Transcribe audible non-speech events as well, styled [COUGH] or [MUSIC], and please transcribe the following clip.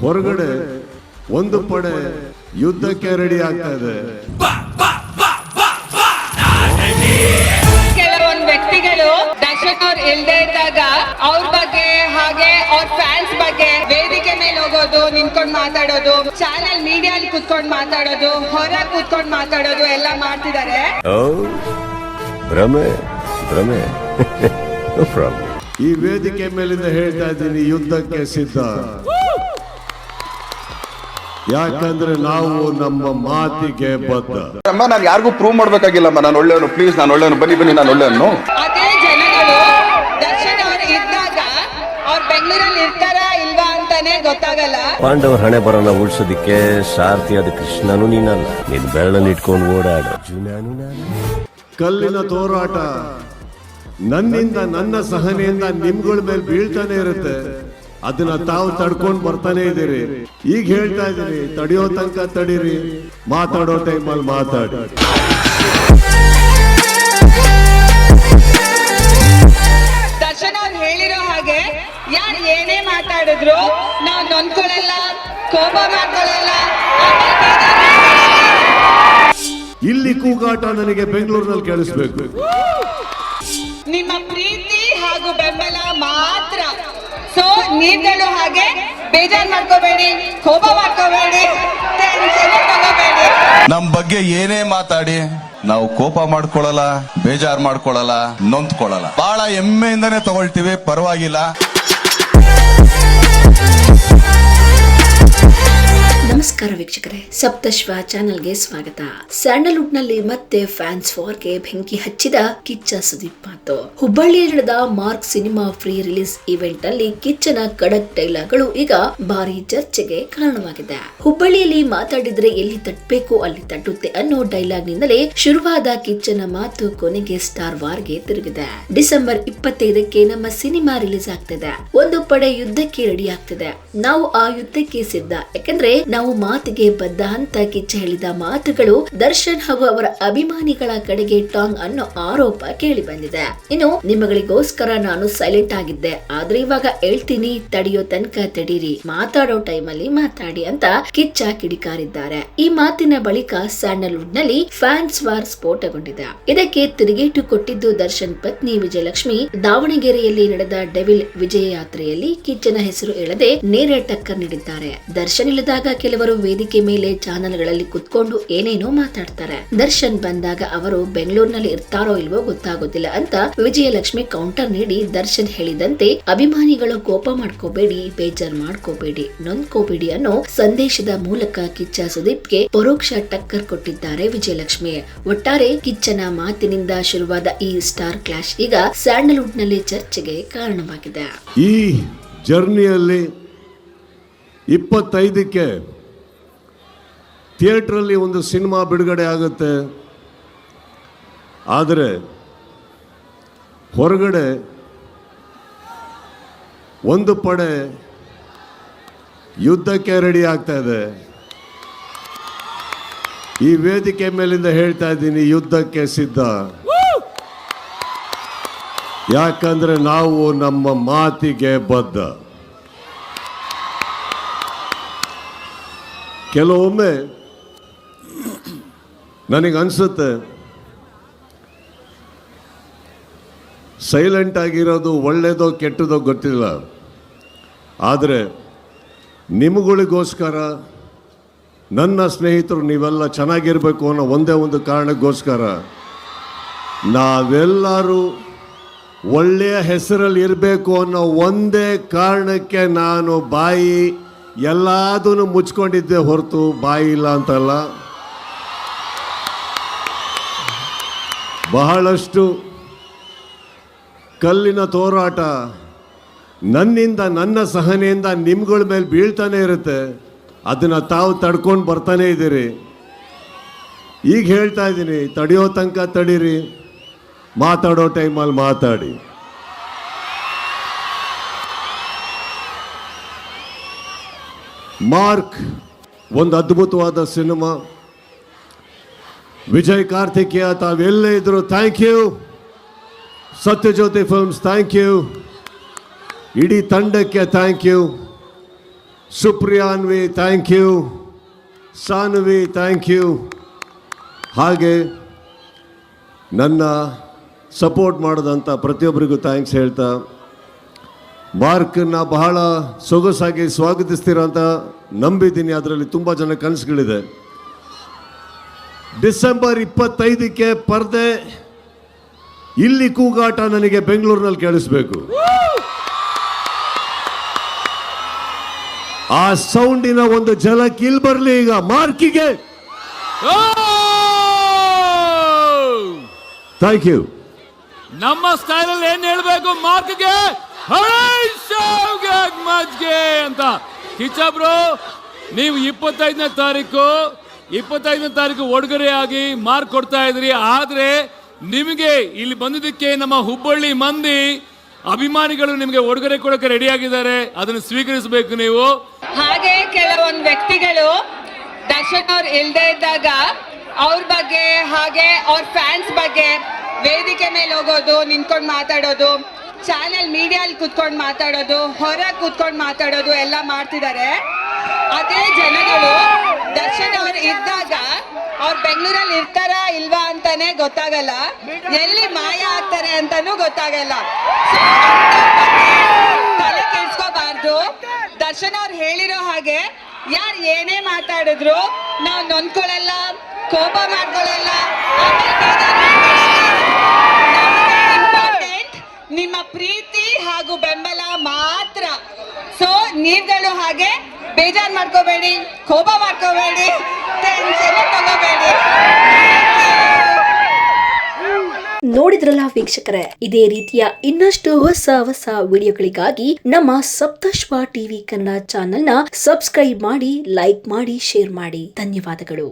ಹೊರಗಡೆ ಒಂದು ಪಡೆ ಯುದ್ಧಕ್ಕೆ ರೆಡಿ ಆಗ್ತಾ ಇದೆ. ಕೆಲವೊಂದು ವ್ಯಕ್ತಿಗಳು ದರ್ಶಕರು ಅವ್ರು ಇಲ್ದೇ ಇದ್ದಾಗ ಅವ್ರ ಬಗ್ಗೆ ಹಾಗೆ ಅವ್ರ ಫ್ಯಾನ್ಸ್ ಬಗ್ಗೆ ವೇದಿಕೆ ಮೇಲೆ ಹೋಗೋದು ನಿಂತ್ಕೊಂಡು ಮಾತಾಡೋದು ಚಾನೆಲ್ ಮೀಡಿಯಲ್ಲಿ ಕುತ್ಕೊಂಡು ಮಾತಾಡೋದು ಹೊರ ಕೂತ್ಕೊಂಡು ಮಾತಾಡೋದು ಎಲ್ಲ ಮಾಡ್ತಿದ್ದಾರೆ ಓ ಭ್ರಮೆ ಭ್ರಮೆ. [LAUGHS] ಈ ವೇದಿಕೆ ಮೇಲಿಂದ ಹೇಳ್ತಾ ಇದ್ದೀನಿ ಯುದ್ಧಕ್ಕೆ ಸಿದ್ಧ. ಯಾಕಂದ್ರೆ ನಾವು ನಮ್ಮ ಮಾತಿಗೆ ಬದ್ಧ. ಅಮ್ಮ ನಾನು ಯಾರಿಗೂ ಪ್ರೂವ್ ಮಾಡ್ಬೇಕಾಗಿಲ್ಲಮ್ಮ. ನಾನು ಒಳ್ಳೆಯವನು. ಪ್ಲೀಸ್ ನಾನು ಒಳ್ಳೆಯವನು. ಬನ್ನಿ ಬನ್ನಿ ನಾನು ಒಳ್ಳೆಯವನು. ಅದೇ ಜನಗಳು ದರ್ಶನ್ ಅವ್ರು ಇದ್ದಾಗ ಅವ್ರು ಬೆಂಗಳೂರಲ್ಲಿ ಇರ್ತಾರ ಇಲ್ವಾ ಅಂತಾನೆ ಗೊತ್ತಾಗಲ್ಲ. ಪಾಂಡವರ ಹಣೆ ಬರೋಣ ಉಳ್ಸೋದಿಕ್ಕೆ ಸಾರಥಿಯಾದ ಕೃಷ್ಣನು ನೀನಲ್ಲ. ನಿನ್ ಬೆರಳಲ್ಲಿ ಇಟ್ಕೊಂಡು ಓಡಾಡ. ಅರ್ಜುನನು ನಾನು. ಕಲ್ಲಿನ ತೋರಾಟ. ನನ್ನಿಂದ ನನ್ನ ಸಹನೆಯಿಂದ ನಿಮ್ಗಳ ಮೇಲೆ ಬೀಳ್ತಾನೆ ಇರುತ್ತೆ. ಅದನ್ನ ತಾವು ತಡ್ಕೊಂಡು ಬರ್ತಾನೆ ಇದೀರಿ ಈಗ ಹೇಳ್ತಾ ಇದ್ದೀರಿ ತಡಿಯೋ ತನಕ ತಡೀರಿ. ಮಾತಾಡೋ ಟೈಮಲ್ಲಿ ಮಾತಾಡಿ. ದರ್ಶನ್ ಅವ್ರು ಹೇಳಿರೋ ಹಾಗೆ ಯಾರು ಏನೇ ಮಾತಾಡಿದ್ರು ನಾವು ನೊಂದ್ಕೊಳ್ಳಲ್ಲ ಕೋಪ ಮಾಡ್ಕೊಳ್ಳಲ್ಲ. ಇಲ್ಲಿ ಕೂಗಾಟ ನನಗೆ ಬೆಂಗಳೂರಿನಲ್ಲಿ ಕೇಳಿಸ್ಬೇಕು. ನಿಮ್ಮ ಪ್ರೀತಿ ಹಾಗೂ ಬೆಂಬಲ ಮಾತ್ರ. ಸೊ ನೀವುಗಳು ಹಾಗೆ ಬೇಜಾರ್ ಮಾಡ್ಕೋಬೇಡಿ, ಕೋಪ ಮಾಡ್ಕೋಬೇಡಿ ನಮ್ ಬಗ್ಗೆ ಏನೇ ಮಾತಾಡಿ, ನಾವು ಕೋಪ ಮಾಡ್ಕೊಳ್ಳಲ್ಲ, ಬೇಜಾರ್ ಮಾಡ್ಕೊಳ್ಳಲ್ಲ, ನೊಂದ್ಕೊಳ್ಳಲ್ಲ. ಬಹಳ ಹೆಮ್ಮೆಯಿಂದಾನೇ ತಗೊಳ್ತೀವಿ, ಪರವಾಗಿಲ್ಲ. ನಮಸ್ಕಾರ ವೀಕ್ಷಕರೇ, ಸಪ್ತಶ್ವ ಚಾನೆಲ್ಗೆ ಸ್ವಾಗತ. ಸ್ಯಾಂಡಲ್ವುಡ್ನಲ್ಲಿ ಮತ್ತೆ ಫ್ಯಾನ್ಸ್ ಫಾರ್ಗೆ ಬೆಂಕಿ ಹಚ್ಚಿದ ಕಿಚ್ಚ ಸುದೀಪ್ ಮಾತು. ಹುಬ್ಬಳ್ಳಿಯಲ್ಲಿ ನಡೆದ Mark cinema pre release event ಅಲ್ಲಿ ಕಿಚ್ಚನ ಖಡಕ್ ಡೈಲಾಗ್ಗಳು ಈಗ ಭಾರಿ ಚರ್ಚೆಗೆ ಕಾರಣವಾಗಿದೆ. ಹುಬ್ಬಳ್ಳಿಯಲ್ಲಿ ಮಾತಾಡಿದ್ರೆ ಎಲ್ಲಿ ತಟ್ಟಬೇಕು, ಅಲ್ಲಿ ತಟ್ಟುತ್ತೆ ಅನ್ನೋ ಡೈಲಾಗ್ ನಿಂದಲೇ ಶುರುವಾದ ಕಿಚ್ಚನ ಮಾತು ಕೊನೆಗೆ ಸ್ಟಾರ್ ವಾರ್ಗೆ ತಿರುಗಿದೆ. ಡಿಸೆಂಬರ್ ಇಪ್ಪತ್ತೈದಕ್ಕೆ ನಮ್ಮ ಸಿನಿಮಾ ರಿಲೀಸ್ ಆಗ್ತಿದೆ. ಒಂದು ಪಡೆ ಯುದ್ಧಕ್ಕೆ ರೆಡಿ ಆಗ್ತಿದೆ. ನಾವು ಆ ಯುದ್ಧಕ್ಕೆ ಸಿದ್ಧ. ಯಾಕಂದ್ರೆ ನಾವು ಮಾತಿಗೆ ಬದ್ಧ ಅಂತ ಕಿಚ್ಚ ಹೇಳಿದ ಮಾತುಗಳು ದರ್ಶನ್ ಹಾಗೂ ಅವರ ಅಭಿಮಾನಿಗಳ ಕಡೆಗೆ ಟಾಂಗ್ ಅನ್ನೋ ಆರೋಪ ಕೇಳಿ ಬಂದಿದೆ. ಇನ್ನು ನಿಮ್ಮಗಳಿಗೋಸ್ಕರ ನಾನು ಸೈಲೆಂಟ್ ಆಗಿದ್ದೆ. ಆದ್ರೆ ಇವಾಗ ಹೇಳ್ತೀನಿ, ತಡೆಯೋ ತನಕ ತಡೀರಿ. ಮಾತಾಡೋ ಟೈಮಲ್ಲಿ ಮಾತಾಡಿ ಅಂತ ಕಿಚ್ಚ ಕಿಡಿಕಾರಿದ್ದಾರೆ. ಈ ಮಾತಿನ ಬಳಿಕ ಸ್ಯಾಂಡಲ್ವುಡ್ನಲ್ಲಿ ಫ್ಯಾನ್ಸ್ ವಾರ್ ಸ್ಫೋಟಗೊಂಡಿದೆ. ಇದಕ್ಕೆ ತಿರುಗೇಟು ಕೊಟ್ಟಿದ್ದು ದರ್ಶನ್ ಪತ್ನಿ ವಿಜಯಲಕ್ಷ್ಮಿ. ದಾವಣಗೆರೆಯಲ್ಲಿ ನಡೆದ ಡೆವಿಲ್ ವಿಜಯ ಯಾತ್ರೆಯಲ್ಲಿ ಕಿಚ್ಚನ ಹೆಸರು ಹೇಳದೆ ನೇರ ಟಕ್ಕರ್ ನೀಡಿದ್ದಾರೆ. ದರ್ಶನ್ ಇಲ್ಲದಾಗ ಕೆಲವರು ವೇದಿಕೆ ಮೇಲೆ ಚಾನೆಲ್ಗಳಲ್ಲಿ ಕುತ್ಕೊಂಡು ಏನೇನೋ ಮಾತಾಡ್ತಾರೆ. ದರ್ಶನ್ ಬಂದಾಗ ಅವರು ಬೆಂಗಳೂರಿನಲ್ಲಿ ಇರ್ತಾರೋ ಇಲ್ವೋ ಗೊತ್ತಾಗೋದಿಲ್ಲ ಅಂತ ವಿಜಯಲಕ್ಷ್ಮಿ ಕೌಂಟರ್ ನೀಡಿ ದರ್ಶನ್ ಹೇಳಿದಂತೆ, ಅಭಿಮಾನಿಗಳು ಕೋಪ ಮಾಡ್ಕೋಬೇಡಿ, ಬೇಜಾರ್ ಮಾಡ್ಕೋಬೇಡಿ, ನೊಂದ್ಕೋಬೇಡಿ ಅನ್ನೋ ಸಂದೇಶದ ಮೂಲಕ ಕಿಚ್ಚ ಸುದೀಪ್ಗೆ ಪರೋಕ್ಷ ಟಕ್ಕರ್ ಕೊಟ್ಟಿದ್ದಾರೆ ವಿಜಯಲಕ್ಷ್ಮಿ. ಒಟ್ಟಾರೆ ಕಿಚ್ಚನ ಮಾತಿನಿಂದ ಶುರುವಾದ ಈ ಸ್ಟಾರ್ ಕ್ಲಾಶ್ ಈಗ ಸ್ಯಾಂಡಲ್ವುಡ್ನಲ್ಲಿ ಚರ್ಚೆಗೆ ಕಾರಣವಾಗಿದೆ. ಈ ಜರ್ನಿಯಲ್ಲಿ ಇಪ್ಪತ್ತೈದಕ್ಕೆ ಥಿಯೇಟ್ರಲ್ಲಿ ಒಂದು ಸಿನಿಮಾ ಬಿಡುಗಡೆ ಆಗುತ್ತೆ. ಆದರೆ ಹೊರಗಡೆ ಒಂದು ಪಡೆ ಯುದ್ಧಕ್ಕೆ ರೆಡಿ ಆಗ್ತಾ ಇದೆ. ಈ ವೇದಿಕೆ ಮೇಲಿಂದ ಹೇಳ್ತಾ ಇದ್ದೀನಿ, ಯುದ್ಧಕ್ಕೆ ಸಿದ್ಧ. ಯಾಕಂದ್ರೆ ನಾವು ನಮ್ಮ ಮಾತಿಗೆ ಬದ್ಧ. ಕೆಲವೊಮ್ಮೆ ನನಗೆ ಅನಿಸುತ್ತೆ ಸೈಲೆಂಟ್ ಆಗಿರೋದು ಒಳ್ಳೆಯದೋ ಕೆಟ್ಟದೋ ಗೊತ್ತಿಲ್ಲ. ಆದರೆ ನಿಮಗಳಿಗೋಸ್ಕರ, ನನ್ನ ಸ್ನೇಹಿತರು ನೀವೆಲ್ಲ ಚೆನ್ನಾಗಿರಬೇಕು ಅನ್ನೋ ಒಂದೇ ಒಂದು ಕಾರಣಕ್ಕೋಸ್ಕರ ನಾವೆಲ್ಲರೂ ಒಳ್ಳೆಯ ಹೆಸರಲ್ಲಿ ಇರಬೇಕು ಅನ್ನೋ ಒಂದೇ ಕಾರಣಕ್ಕೆ ನಾನು ಬಾಯಿ ಎಲ್ಲದನ್ನು ಮುಚ್ಕೊಂಡಿದ್ದೆ ಹೊರತು ಬಾಯಿ ಇಲ್ಲ ಅಂತಲ್ಲ. ಬಹಳಷ್ಟು ಕಲ್ಲಿನ ತೋರಾಟ ನನ್ನಿಂದ, ನನ್ನ ಸಹನೆಯಿಂದ ನಿಮ್ಗಳ ಮೇಲೆ ಬೀಳ್ತಾನೆ ಇರುತ್ತೆ. ಅದನ್ನು ತಾವು ತಡ್ಕೊಂಡು ಬರ್ತಾನೆ ಇದ್ದೀರಿ. ಈಗ ಹೇಳ್ತಾ ಇದ್ದೀನಿ, ತಡೆಯೋ ತನಕ ತಡೀರಿ. ಮಾತಾಡೋ ಟೈಮಲ್ಲಿ ಮಾತಾಡಿ. ಮಾರ್ಕ್, ಒಂದು ಅದ್ಭುತವಾದ ಸಿನಿಮಾ. ವಿಜಯ್ ಕಾರ್ತಿಕೇಯ, ತಾವೆಲ್ಲೇ ಇದ್ರು thank you Sathyajyothi films thank you ಇಡೀ ತಂಡಕ್ಕೆ thank you Supriyanvi thank you Saanvi thank you ಹಾಗೆ ನನ್ನ ಸಪೋರ್ಟ್ ಮಾಡಿದಂಥ ಪ್ರತಿಯೊಬ್ಬರಿಗೂ ಥ್ಯಾಂಕ್ಸ್ ಹೇಳ್ತಾ ಮಾರ್ಕನ್ನ ಬಹಳ ಸೊಗಸಾಗಿ ಸ್ವಾಗತಿಸ್ತೀರ ಅಂತ ನಂಬಿದ್ದೀನಿ. ಅದರಲ್ಲಿ ತುಂಬ ಜನ ಕನಸುಗಳಿದೆ. ಡಿಸೆಂಬರ್ ಇಪ್ಪತ್ತೈದಕ್ಕೆ ಪರ್ದೆ, ಇಲ್ಲಿ ಕೂಗಾಟ ನನಗೆ ಬೆಂಗಳೂರಿನಲ್ಲಿ ಕೇಳಿಸ್ಬೇಕು. ಆ ಸೌಂಡಿನ ಒಂದು ಝಲಕ್ ಇಲ್ಲಿ ಬರಲಿ ಈಗ, ಮಾರ್ಕಿಗೆ. ಥ್ಯಾಂಕ್ ಯು ನಮ್ಮ ಸ್ಟೈಲ್ ಅಲ್ಲಿ ಏನ್ ಹೇಳ್ಬೇಕು ಮಾರ್ಕ್ಗೆ? ಅಂತ. ಕಿಚ್ಚ ಬ್ರೋ, ನೀವು ಇಪ್ಪತ್ತೈದನೇ ತಾರೀಕು ಇಪ್ಪತ್ತೈದನೇ ತಾರೀಕು ಒಡುಗೊರೆಯಾಗಿ ಮಾರ್ಕ್ ಕೊಡ್ತಾ ಇದ್ರಿ. ಆದರೆ ನಿಮಗೆ ಇಲ್ಲಿ ಬಂದಿದ್ದಕ್ಕೆ ನಮ್ಮ ಹುಬ್ಬಳ್ಳಿ ಮಂದಿ ಅಭಿಮಾನಿಗಳು ನಿಮಗೆ ಒಡುಗೊರೆ ಕೊಡಕ್ಕೆ ರೆಡಿ ಆಗಿದ್ದಾರೆ ಅದನ್ನು ಸ್ವೀಕರಿಸಬೇಕು ನೀವು. ಹಾಗೆ ಕೆಲವೊಂದು ವ್ಯಕ್ತಿಗಳು ದರ್ಶನ್ ಅವ್ರು ಇಲ್ಲದೆ ಇದ್ದಾಗ ಅವ್ರ ಬಗ್ಗೆ ಹಾಗೆ ಅವ್ರ ಫ್ಯಾನ್ಸ್ ಬಗ್ಗೆ ವೇದಿಕೆ ಮೇಲೆ ಹೋಗೋದು, ನಿಂತ್ಕೊಂಡು ಮಾತಾಡೋದು, ಚಾನೆಲ್ ಮೀಡಿಯಲ್ಲಿ ಕುತ್ಕೊಂಡು ಮಾತಾಡೋದು, ಹೊರಗೆ ಕುತ್ಕೊಂಡು ಮಾತಾಡೋದು ಎಲ್ಲ ಮಾಡ್ತಿದ್ದಾರೆ. ಅದೇ ಜನಗಳು ದರ್ಶನ್ ಅವ್ರು ಇದ್ದಾಗ ಅವ್ರು ಬೆಂಗಳೂರಲ್ಲಿ ಇರ್ತಾರ ಇಲ್ವಾ ಅಂತಾನೆ ಗೊತ್ತಾಗಲ್ಲ. ಎಲ್ಲಿ ಮಾಯ ಆಗ್ತಾರೆ ಅಂತಾನೂ ಗೊತ್ತಾಗಲ್ಲ. ತಲೆ ಕೆಡ್ಸ್ಕೋಬಾರ್ದು. ದರ್ಶನ್ ಅವ್ರು ಹೇಳಿರೋ ಹಾಗೆ ಯಾರು ಏನೇ ಮಾತಾಡಿದ್ರು ನಾವು ನೊಂದ್ಕೊಳ್ಳಲ್ಲ ಕೋಪ ಮಾಡ್ಕೊಳ್ಳಲ್ಲ ನಿಮ್ಮ ಪ್ರೀತಿ ಹಾಗೂ ಬೆಂಬಲ ಮಾತ್ರ. ಸೊ ಹಾಗೆ ಬೇಜಾರ್ ಮಾಡ್ಕೋಬೇಡಿ, ಕೋಪ ಮಾಡ್ಕೋಬೇಡಿ ತಗೋಬೇಡಿ. ನೋಡಿದ್ರಲ್ಲ ವೀಕ್ಷಕರೇ, ಇದೇ ರೀತಿಯ ಇನ್ನಷ್ಟು ಹೊಸ ಹೊಸ ವಿಡಿಯೋಗಳಿಗಾಗಿ ನಮ್ಮ ಸಪ್ತಶ್ವ ಟಿವಿ ಕನ್ನಡ ಚಾನೆಲ್ನ ಸಬ್ಸ್ಕ್ರೈಬ್ ಮಾಡಿ, ಲೈಕ್ ಮಾಡಿ, ಶೇರ್ ಮಾಡಿ. ಧನ್ಯವಾದಗಳು.